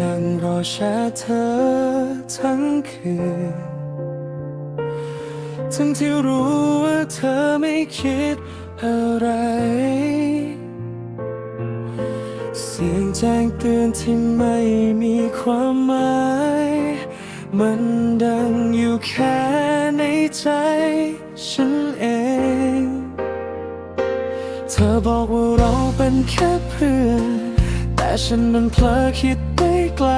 นั่งรอแชทเธอทั้งคืน ทั้งที่รู้ว่าเธอไม่คิดอะไร เสียงแจ้งเตือนที่ไม่มีความหมาย มันดังอยู่แค่ในใจฉันเอง เธอบอกว่าเราเป็นแค่เพื่อนแต่ฉันนั้นเพลอคิดไป ไกล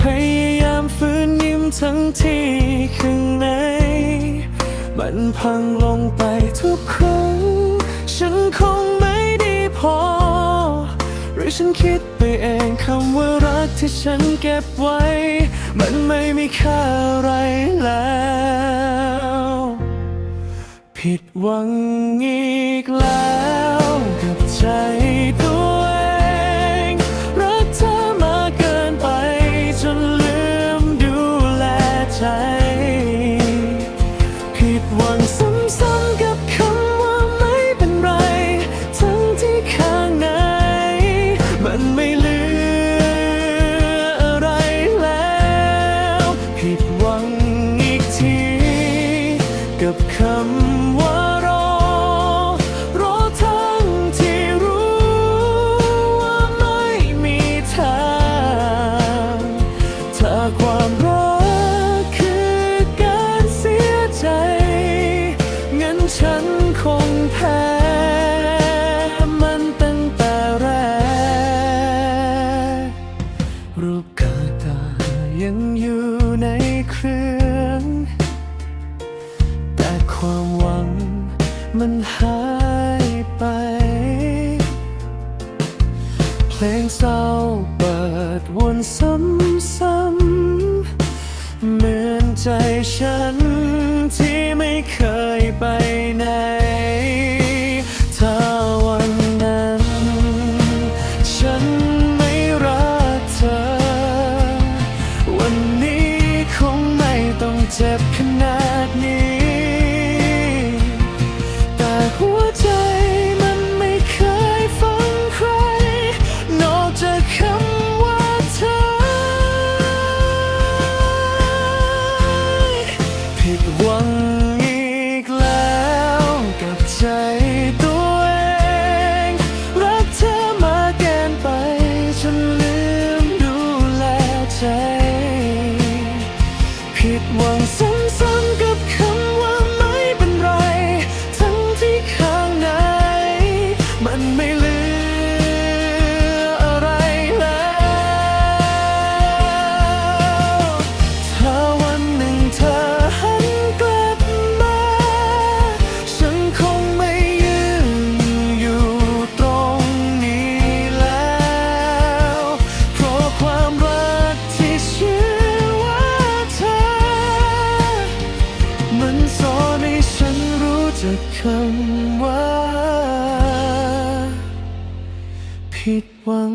พยายามฝืนยิ้มทั้งที่ข้างใน มันพังลงไปทุกครั้ง ฉันคงไม่ด้พอ หรือฉันคิดไปเองคำว่ารักที่ฉันเก็บไว้ มันไม่มีค่าอะไรแล้วผิดหวังอีกแล้ว กับใจตัว คงแพ้มันตั้งแต่แรก รูปกาตายังอยู่ในเครื่อง แต่ความหวังมันหายไป เพลงเศร้าเปิดวนซ้ำๆเหมือนใจฉันที่ไม่เคยำว่า ผิดหวัง